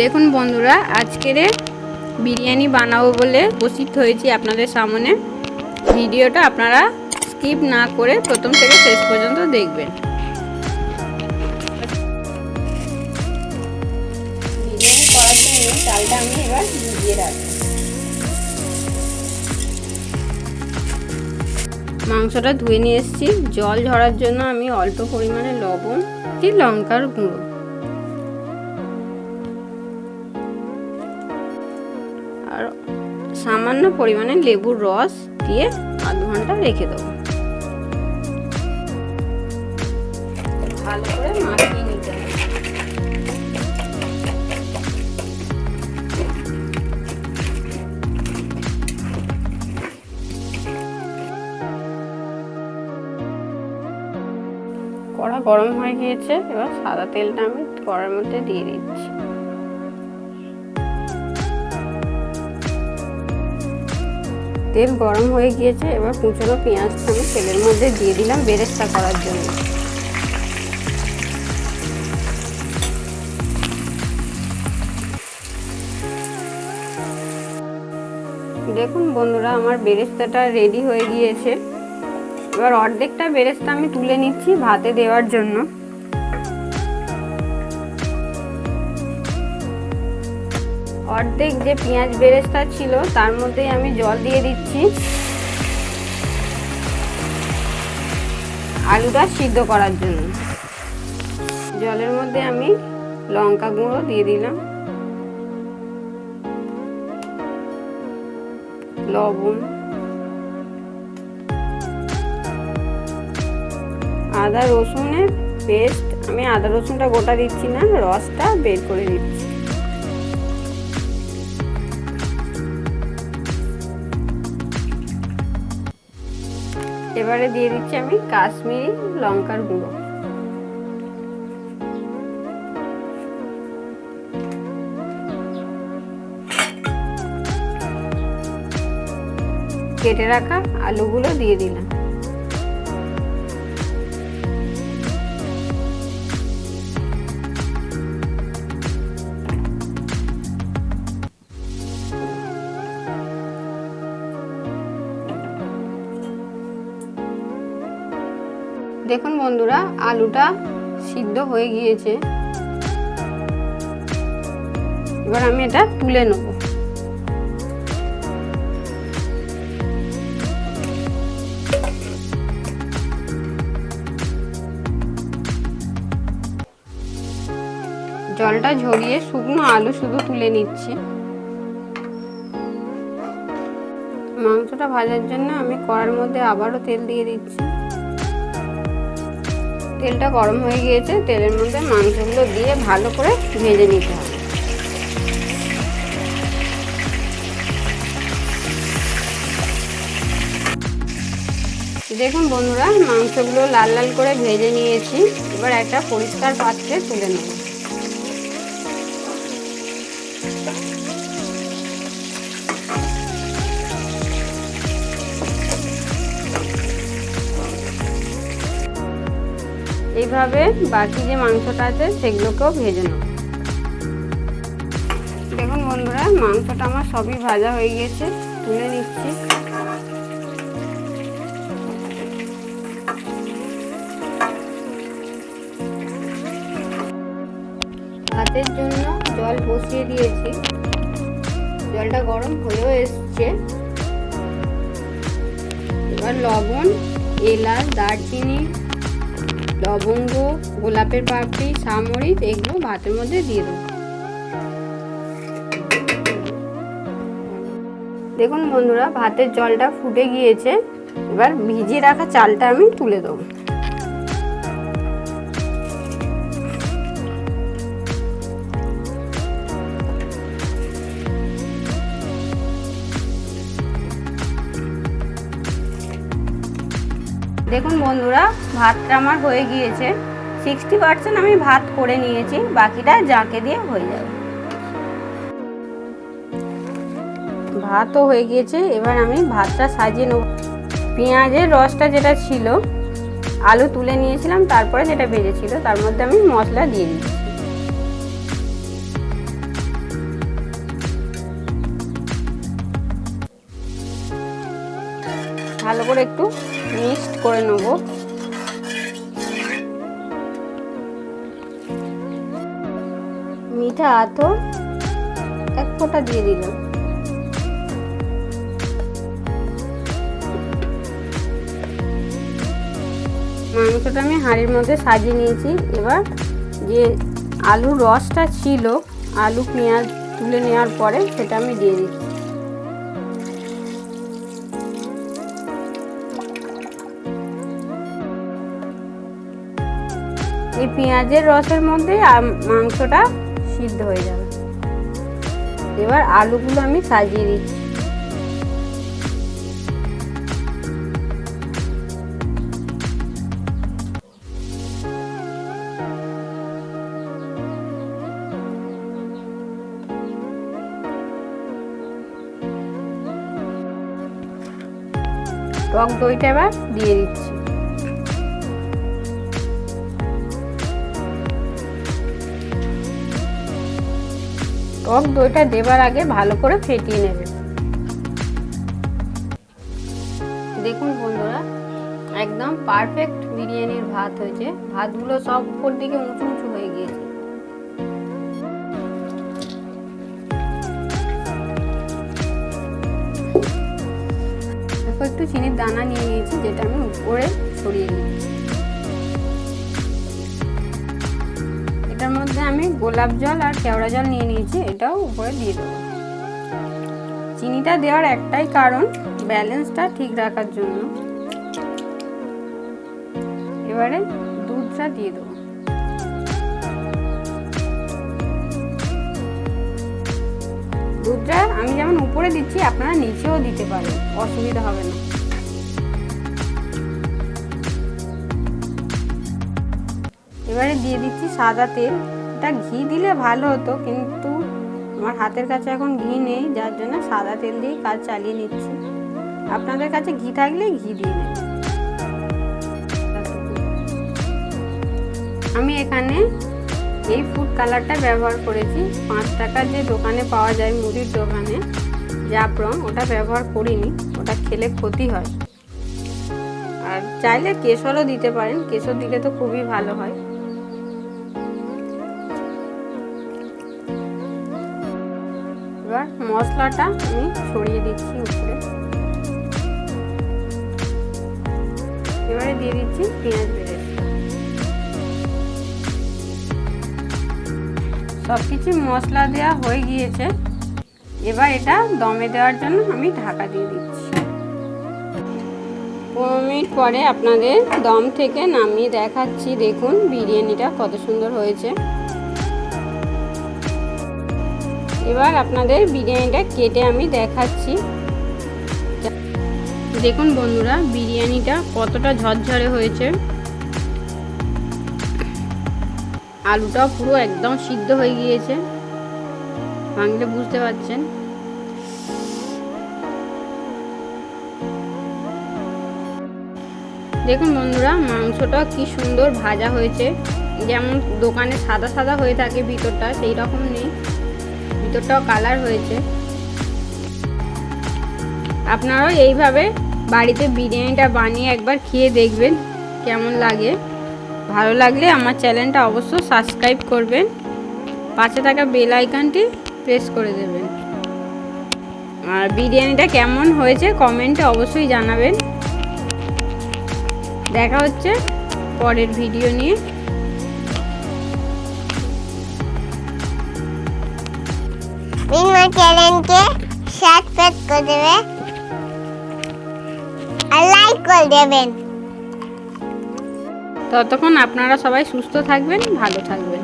দেখুন বন্ধুরা, আজকের বিরিয়ানি বানাবো বলে উপস্থিত হয়েছি আপনাদের সামনে। ভিডিওটা আপনারা স্কিপ না করে প্রথম থেকে শেষ পর্যন্ত দেখবেন। বিরিয়ানি করার মাংসটা ধুয়ে নিয়ে এসেছি। জল ঝরার জন্য আমি অল্প পরিমাণে লবণ কি লঙ্কার গুঁড়ো। সামান্য পরিমাণে লেবুর রস দিয়ে আধ ঘণ্টা রেখে দেবো। ভালো করে কড়া গরম হয়ে গিয়েছে, এবার সাদা তেলটা আমি কড়ার মধ্যে দিয়ে দিচ্ছি। তেল গরম হয়ে গিয়েছে, এবার কুচনো পেঁয়াজটা আমি তেলের মধ্যে দিয়ে দিলাম বেরেস্তা করার জন্য। দেখুন বন্ধুরা, আমার বেরেস্তাটা রেডি হয়ে গিয়েছে। এবার অর্ধেকটা বেরেস্তা আমি তুলে নিচ্ছি ভাতে দেওয়ার জন্য। অর্ধেক যে পেঁয়াজ বেরেস্তা ছিল, তার মধ্যেই আমি জল দিয়ে দিচ্ছি। আলুটা সিদ্ধ করার জন্য। জলের মধ্যে আমি লঙ্কা গুঁড়ো দিয়ে দিলাম। লবণ। আদা রসুনের পেস্ট আমি আদা রসুনটা গোটা দিচ্ছি না, রসটা বের করে দিচ্ছি। এবারে দিয়ে দিচ্ছি আমি কাশ্মীরি লঙ্কার গুঁড়ো। কেটে রাখা আলুগুলো দিয়ে দিলাম। দেখুন বন্ধুরা, আলুটা সিদ্ধ হয়ে গিয়েছে। এবার আমি এটা তুলে নেব। জলটা ঝরিয়ে শুকনো আলু শুধু তুলে নিচ্ছি। মাংসটা ভাজার জন্য আমি কড়ার মধ্যে আবারও তেল দিয়ে দিচ্ছি। তেলটা গরম হয়ে গিয়েছে, তেলের মধ্যে মাংসগুলো দিয়ে ভালো করে ভেজে নিতে হবে। দেখুন বন্ধুরা, মাংসগুলো লাল লাল করে ভেজে নিয়েছি। এবার একটা পরিষ্কার পাত্রে তুলে নেব। এইভাবে বাকি যে মাংসটা আছে সেগুলোকেও ভেজে নেব। দেখুন বন্ধুরা, মাংসটা আমার সবই ভাজা হয়ে গিয়েছে, তুলে নিচ্ছি। ভাতের জন্য জল বসিয়ে দিয়েছি। জলটা গরম হয়েও এসছে। এবার লবণ, এলাচ, দারচিনি লবঙ্গ, গোলাপের পাপড়ি সামরিচ এগুলো ভাতের মধ্যে দিয়ে দেবো। দেখুন বন্ধুরা, ভাতের জলটা ফুটে গিয়েছে। এবার ভিজিয়ে রাখা চালটা আমি তুলে দেবো। দেখুন বন্ধুরা, ভাতটা আমার হয়ে গিয়েছে। সিক্সটি পার্সেন্ট আমি ভাত করে নিয়েছি, বাকিটা জাঁকে দিয়ে হয়ে যাবে। ভাতও হয়ে গিয়েছে, এবার আমি ভাতটা সাজিয়ে নেব। পেঁয়াজের রসটা যেটা ছিল, আলু তুলে নিয়েছিলাম, তারপরে যেটা ভেজেছিল, তার মধ্যে আমি মশলা দিয়ে দিচ্ছি। ভালো করে একটু মিক্সড করে নেব। মিঠা আতো এক ফোঁটা দিয়ে দিলাম। মাংসটা আমি হাঁড়ির মধ্যে সাজিয়ে নিয়েছি। এবার যে আলুর রসটা ছিল, আলু, পেঁয়াজ তুলে নেওয়ার পরে সেটা আমি দিয়ে দিচ্ছি। এই পেঁয়াজের রসের মধ্যে মাংসটা সিদ্ধ হয়ে যাবে। এবার আলুগুলো আমি সাজিয়ে দিচ্ছি। টক দইটা এবার দিয়ে দিচ্ছি। টক দইটা দেবার আগে ভালো করে ফেটিয়ে নেবে। দেখুন বন্ধুরা, একদম পারফেক্ট বিরিয়ানির ভাত হয়েছে। ভাতগুলো সব উপর দিকে উঁচু উঁচু হয়ে গিয়েছে। একটু চিনির দানা নিয়ে নিয়েছি, যেটা আমি উপরে ছড়িয়ে দিচ্ছি মধ্যে আমি গোলাপ জল আর কেওড়া জল নিয়ে নিয়েছি, এটাও উপরে দিয়ে দেবো। চিনিটা দেওয়ার একটাই কারণ, ব্যালেন্সটা ঠিক রাখার জন্য। এবারে দুধটা দিয়ে দেবো। দুধটা আমি যেমন উপরে দিচ্ছি, আপনারা নিচেও দিতে পারেন, অসুবিধা হবে না। এবারে দিয়ে দিচ্ছি সাদা তেল। এটা ঘি দিলে ভালো হতো, কিন্তু আমার হাতের কাছে এখন ঘি নেই, যার জন্য সাদা তেল দিয়েই কাজ চালিয়ে নিচ্ছি। আপনাদের কাছে ঘি থাকলে ঘি দিয়ে নেবেন আমি এখানে এই ফুড কালারটা ব্যবহার করেছি। পাঁচ টাকার যে দোকানে পাওয়া যায় মুদির দোকানে, জাফরন, ওটা ব্যবহার করিনি, ওটা খেলে ক্ষতি হয়। আর চাইলে কেশরও দিতে পারেন, কেশর দিলে তো খুবই ভালো হয়। এবার মশলাটা আমি ছড়িয়ে দিচ্ছি উপরে। এবারে দিয়ে দিচ্ছি পেঁয়াজ সব কিছু মশলা দেওয়া হয়ে গিয়েছে। এবার এটা দমে দেওয়ার জন্য আমি ঢাকা দিয়ে দিচ্ছি। পনেরো মিনিট পরে আপনাদের দম থেকে নামিয়ে দেখাচ্ছি। দেখুন বিরিয়ানিটা কত সুন্দর হয়েছে। এবার আপনাদের বিরিয়ানিটা কেটে আমি দেখাচ্ছি। দেখুন বন্ধুরা, বিরিয়ানিটা কতটা ঝরঝরে হয়েছে। আলুটাও পুরো একদম সিদ্ধ হয়ে গিয়েছে। ভাঙলে বুঝতে পারছেন। দেখুন বন্ধুরা, মাংসটা কি সুন্দর ভাজা হয়েছে। যেমন দোকানে সাদা সাদা হয়ে থাকে ভিতরটা, সেই রকম নেই। ভিতরটাও কালার হয়েছে। আপনারাও এইভাবে বাড়িতে বিরিয়ানিটা বানিয়ে একবার খেয়ে দেখবেন, কেমন লাগে। ভালো লাগলে আমার চ্যানেলটা অবশ্যই সাবস্ক্রাইব করবেন, পাশে থাকা বেল আইকনটি প্রেস করে দেবেন। আর বিরিয়ানিটা কেমন হয়েছে কমেন্টে অবশ্যই জানাবেন। দেখা হচ্ছে পরের ভিডিও নিয়ে। আমার চ্যানেলকে সাবস্ক্রাইব করে দেবে আর লাইক করে দেবেন ততক্ষণ আপনারা সবাই সুস্থ থাকবেন, ভালো থাকবেন।